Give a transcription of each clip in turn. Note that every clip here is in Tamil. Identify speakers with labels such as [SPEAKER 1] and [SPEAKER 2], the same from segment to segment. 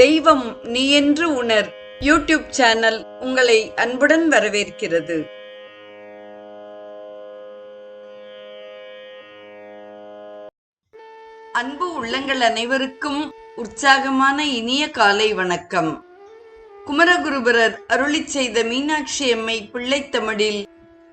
[SPEAKER 1] தெய்வம் நீ என்று உணர். யூடியூப் சேனல் உங்களை அன்புடன் வரவேற்கிறது. அன்பு உள்ளங்கள் அனைவருக்கும் உற்சாகமான இனிய காலை வணக்கம். குமரகுருபரர் அருளிச் செய்த மீனாட்சி அம்மை பிள்ளைத்தமிழில்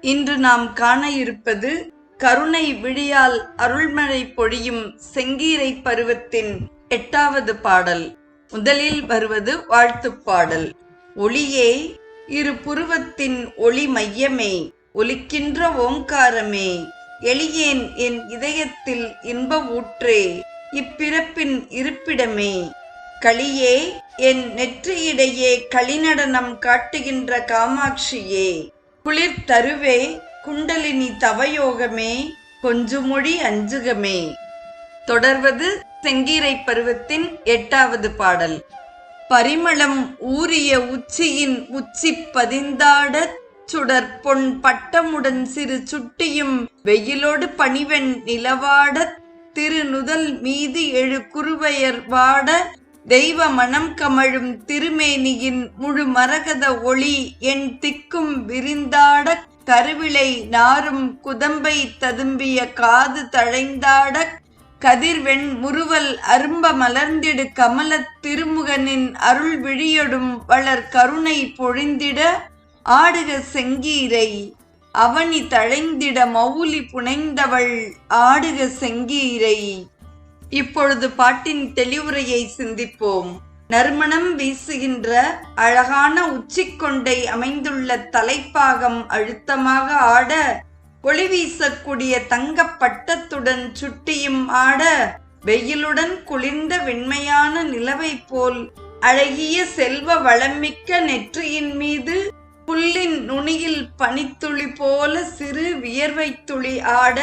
[SPEAKER 1] இன்று நாம் காண இருப்பது கருணை விழியால் அருள்மழை பொழியும் செங்கீரை பருவத்தின் எட்டாவது பாடல். முதலில் வருவது வாழ்த்துப் பாடல் ஒளியே இரு புருவத்தின் ஒளி மையமே ஒலிக்கின்ற ஓங்காரமே எளியேன் என் இதயத்தில் இன்ப ஊற்றே இப்பிறப்பின் இருப்பிடமே. களியே என் நெற்றியிடையே களிநடனம் காட்டுகின்ற காமாட்சியே குளிர் தருவே குண்டலினி தவயோகமே கொஞ்சுமொழி அஞ்சுகமே. தொடர்வது செங்கீரை பருவத்தின் எட்டாவது பாடல். பரிமளம் ஊறிய உச்சியின் உச்சி பதிந்தாட சுடர் பொன் பட்டமுடன் சிறு சுட்டியும் வெயிலோடு பணிவெண் நிலவாட திருநுதல் மீது எழு குறுவையர் வாட தெய்வ மனம் கமழும் திருமேனியின் முழு மரகத ஒளி என் திக்கும் விரிந்தாட கருவிளை நாரும் குதம்பை ததும்பிய காது தழைந்தாட கதிர்வெண் முறுவல் அரும்ப மலர்ந்திடு கமலத் திருமுகனின் அருள் விழியொடும் வளர் கருணை பொழிந்திட ஆடுக செங்கீரை அவனி தழைந்திட மௌலி புனைந்தவள் ஆடுக செங்கீரை. இப்பொழுது பாட்டின் தெளிவுரையை சிந்திப்போம். நறுமணம் வீசுகின்ற அழகான உச்சிக்கொண்டை அமைந்துள்ள தலைப்பாகம் அழுத்தமாக ஆட ஒளி வீசக்கூடிய தங்க பட்டத்துடன் சுட்டியும் ஆட வெயிலுடன் குளிர்ந்த வெண்மையான நிலவை போல் அழகிய செல்வ வளமிக்க நெற்றியின் மீது புல்லின் நுனியில் பனித்துளி போல சிறு வியர்வை துளி ஆட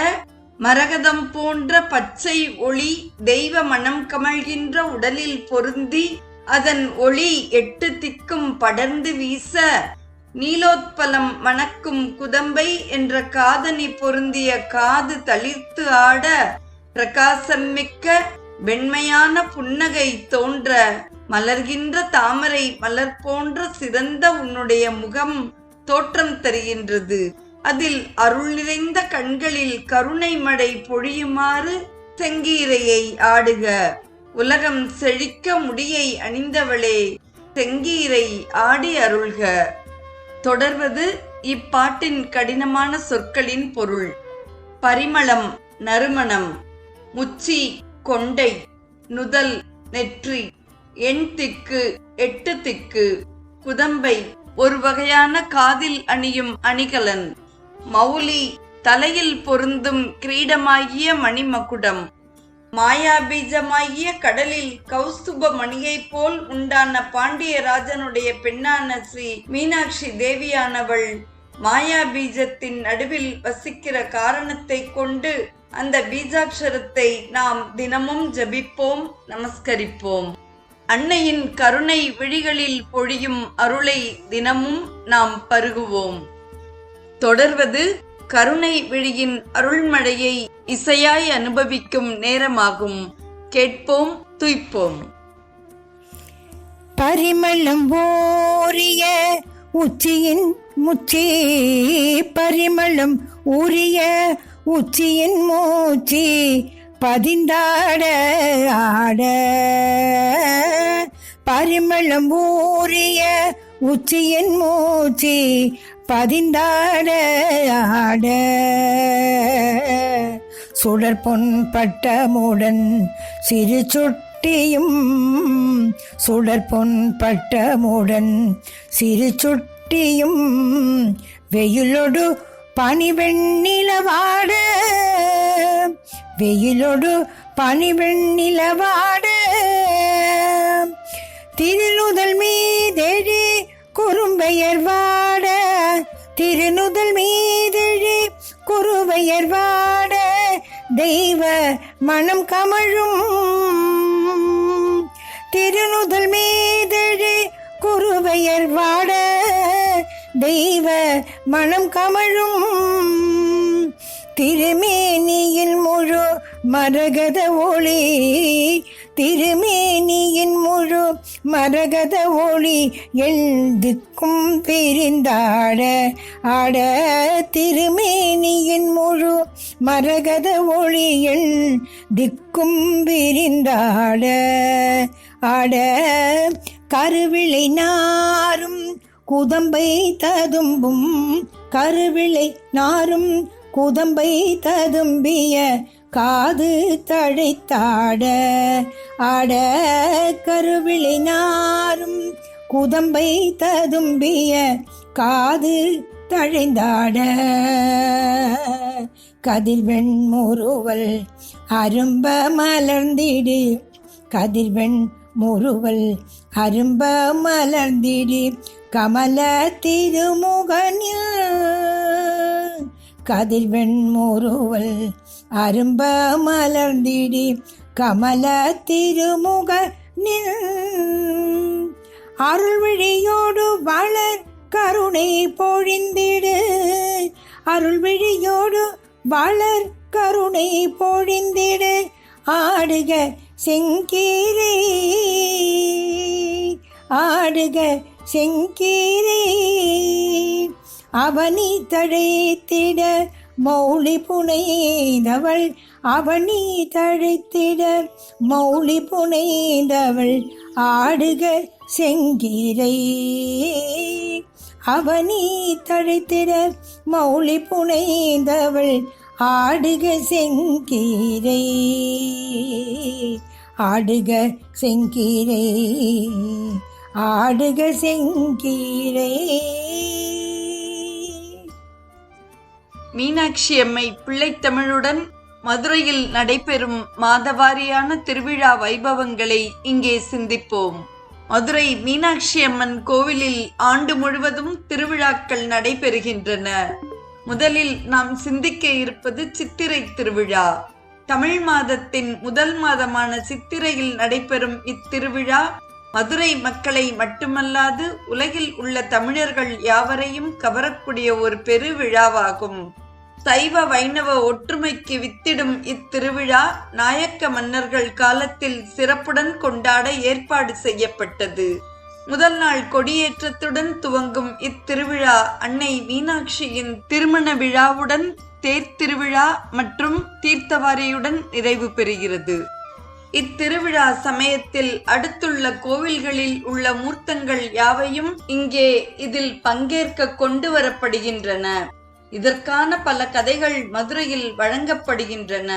[SPEAKER 1] மரகதம் போன்ற பச்சை ஒளி தெய்வ மனம் கமழ்கின்ற உடலில் பொருந்தி அதன் ஒளி எட்டு திக்கும் படர்ந்து வீச நீலோத்பலம் மணக்கும் குதம்பை என்ற காதனி பொருந்திய காது தளிர்த்து ஆட பிரகாசம் மிக்க வெண்மையான புன்னகை தோன்ற மலர்கின்ற தாமரை மலர் போன்ற சிறந்த உன்னுடைய முகம் தோற்றம் தருகின்றது. அதில் அருள் நிறைந்த கண்களில் கருணை மடை பொழியுமாறு செங்கீரையை ஆடுக. உலகம் செழிக்க முடியை அணிந்தவளே செங்கீரை ஆடி அருள்க. தொடர்வது இப்பாட்டின் கடினமான சொற்களின் பொருள். பரிமளம் நறுமணம் முச்சி கொண்டை நுதல் நெற்றி எண் திக்கு எட்டு திக்கு குதம்பை ஒரு வகையான காதில் அணியும் அணிகலன் மௌலி தலையில் பொருந்தும் கிரீடமாகிய மணிமகுடம். மாயாபீஜமாகிய கடலில் கௌஸ்துப மணியைப் போல் உண்டான பாண்டியராஜனுடைய பெண்ணான ஸ்ரீ மீனாட்சி தேவியானவள் மாயாபீஜத்தின் நடுவில் வசிக்கிற காரணத்தை கொண்டு அந்த பீஜாட்சரத்தை நாம் தினமும் ஜபிப்போம் நமஸ்கரிப்போம். அன்னையின் கருணை விழிகளில் பொழியும் அருளை தினமும் நாம் பருகுவோம். தொடர்வது கருணை விழியின் அருள்மழையை இசையாய் அனுபவிக்கும் நேரமாகும். கேட்போம் துய்ப்போம்.
[SPEAKER 2] பரிமளம் ஓரிய உச்சியின் முச்சி பரிமளம் ஊரிய உச்சியின் மூச்சி பதிந்தாட ஆட. பரிமளம் ஊரிய உச்சியின் மூச்சி பதிந்தாட ஆட. சுடர் பொன் பட்டமுடன் சிறு சுட்டியும் சுடர் பொன் பட்டமுடன் சிறு சுட்டியும் வெயிலொடு பனிவெண்ணிலவாட. வெயிலொடு பனிவெண்ணிலவாட. திருநுதல் மீதெழி குறும்பெயர்வா திருநுதல் மீதெழி குருவையர் வாட தெய்வ மனம் கமழும். திருநுதல் மீதெழி குருவையர் வாட தெய்வ மனம் கமழும். திருமேனியில் முழு மரகத ஒளி திருமேனியின் முழு மரகத ஒளி எழுதுக்கும் பிரிந்தாட ஆட. திருமேனியின் முழு மரகத ஒளியில் திக்கும் விரிந்தாட ஆட. கருவிளை நாரும் குதம்பை ததும்பும் கருவிளை நாரும் குதம்பை ததும்பிய காது தழைத்தாட ஆட கருவிழினாரும் நாரும் குதம்பை ததும்பிய காது தழைந்தாட. கதிர்வெண் முறுவல் அரும்ப மலர்ந்திடு கதிர்வெண் முறுவல் அரும்ப மலர்ந்திடு கமல திருமுகனில் கதிர் வெண்முருவல் அரும்ப மலர்ந்திடி கமல திருமுக அருள் விழியோடு வளர் கருணை பொழிந்திடு. அருள் விழியோடு வளர் கருணை பொழிந்திடு. ஆடுக செங்கீரே ஆடுக செங்கீரே. அவனி தழைத்திட மௌலி புனைந்தவள். அவனி தழைத்திட மௌலி புனைந்தவள். ஆடுக செங்கீரை. அவனி தழைத்திட மௌலி புனைந்தவள். ஆடுக செங்கீரை. ஆடுக செங்கீரை. ஆடுக செங்கீரை.
[SPEAKER 1] மீனாட்சி அம்மை பிள்ளைத்தமிழுடன் மதுரையில் நடைபெறும் மாதவாரியான திருவிழா வைபவங்களை இங்கே சிந்திப்போம். மதுரை மீனாட்சி அம்மன் கோவிலில் ஆண்டு முழுவதும் திருவிழாக்கள் நடைபெறுகின்றன. முதலில் நாம் சிந்திக்க இருப்பது சித்திரை திருவிழா. தமிழ் மாதத்தின் முதல் மாதமான சித்திரையில் நடைபெறும் இத்திருவிழா மதுரை மக்களை மட்டுமல்லாது உலகில் உள்ள தமிழர்கள் யாவரையும் கவரக்கூடிய ஒரு பெருவிழாவாகும் சைவ வைணவ ஒற்றுமைக்கு வித்திடும் இத்திருவிழா நாயக்க மன்னர்கள் காலத்தில் சிறப்புடன் கொண்டாட ஏற்பாடு செய்யப்பட்டது. முதல் நாள் கொடியேற்றத்துடன் துவங்கும் இத்திருவிழா அன்னை மீனாட்சியின் திருமண விழாவுடன் தேர் திருவிழா மற்றும் தீர்த்தவாரியுடன் நிறைவு பெறுகிறது. இத்திருவிழா சமயத்தில் அடுத்துள்ள கோவில்களில் உள்ள மூர்த்தங்கள் யாவையும் இங்கே இதில் பங்கேற்க கொண்டு வரப்படுகின்றன. இதற்கான பல கதைகள் மதுரையில் வழங்கப்படுகின்றன.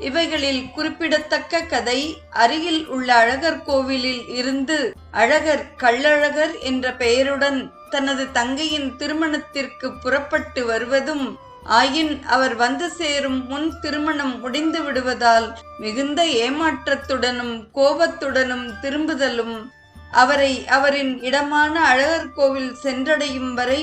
[SPEAKER 1] இவைகளில் குறிப்பிடத்தக்க கதை அருகில் உள்ள அழகர் கோவிலில் இருந்து அழகர் கள்ளழகர் என்ற பெயருடன் தனது தங்கையின் திருமணத்திற்கு புறப்பட்டு வருவதும் ஆயின் அவர் வந்து சேரும் முன் திருமணம் முடிந்து விடுவதால் மிகுந்த ஏமாற்றத்துடனும் கோபத்துடனும் திரும்புதலும் அவரை அவரின் இடமான அழகர் கோவில் சென்றடையும் வரை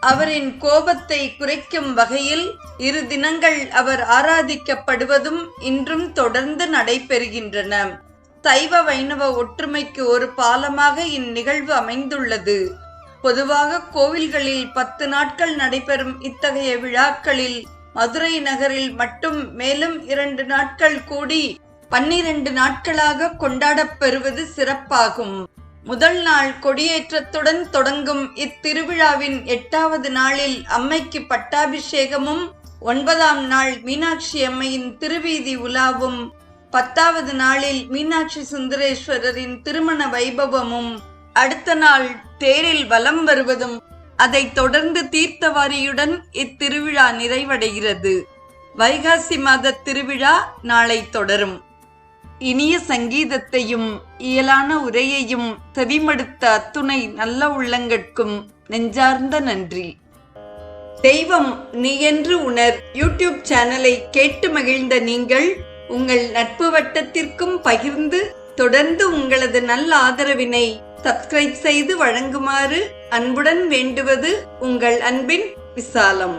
[SPEAKER 1] அவரின் கோபத்தை குறைக்கும் வகையில் இரு தினங்கள் அவர் ஆராதிக்கப்படுவதும் இன்றும் தொடர்ந்து நடைபெறுகின்றன. சைவ வைணவ ஒற்றுமைக்கு ஒரு பாலமாக இந்நிகழ்வு அமைந்துள்ளது. பொதுவாக கோவில்களில் பத்து நாட்கள் நடைபெறும் இத்தகைய விழாக்களில் மதுரை நகரில் மட்டும் மேலும் இரண்டு நாட்கள் கூடி பன்னிரண்டு நாட்களாக கொண்டாடப்பெறுவது சிறப்பாகும். முதல் நாள் கொடியேற்றத்துடன் தொடங்கும் இத்திருவிழாவின் எட்டாவது நாளில் அம்மைக்கு பட்டாபிஷேகமும் ஒன்பதாம் நாள் மீனாட்சி அம்மையின் திருவீதி உலாவும் பத்தாவது நாளில் மீனாட்சி சுந்தரேஸ்வரரின் திருமண வைபவமும் அடுத்த நாள் தேரில் வலம் வருவதும் அதைத் தொடர்ந்து தீர்த்தவாரியுடன் இத்திருவிழா நிறைவடைகிறது. வைகாசி மாத திருவிழா நாளை தொடரும். இனிய சங்கீதத்தையும் இயலான உரையையும் செவிமடுத்த அத்துணை நல்ல உள்ளங்கட்கும் நெஞ்சார்ந்த நன்றி. தெய்வம் நீ என்று உணர் யூடியூப் சேனலை கேட்டு மகிழ்ந்த நீங்கள் உங்கள் நட்பு வட்டத்திற்கும் பகிர்ந்து தொடர்ந்து உங்களது நல்ல ஆதரவினை சப்ஸ்கிரைப் செய்து வழங்குமாறு அன்புடன் வேண்டுவது உங்கள் அன்பின் விசாலம்.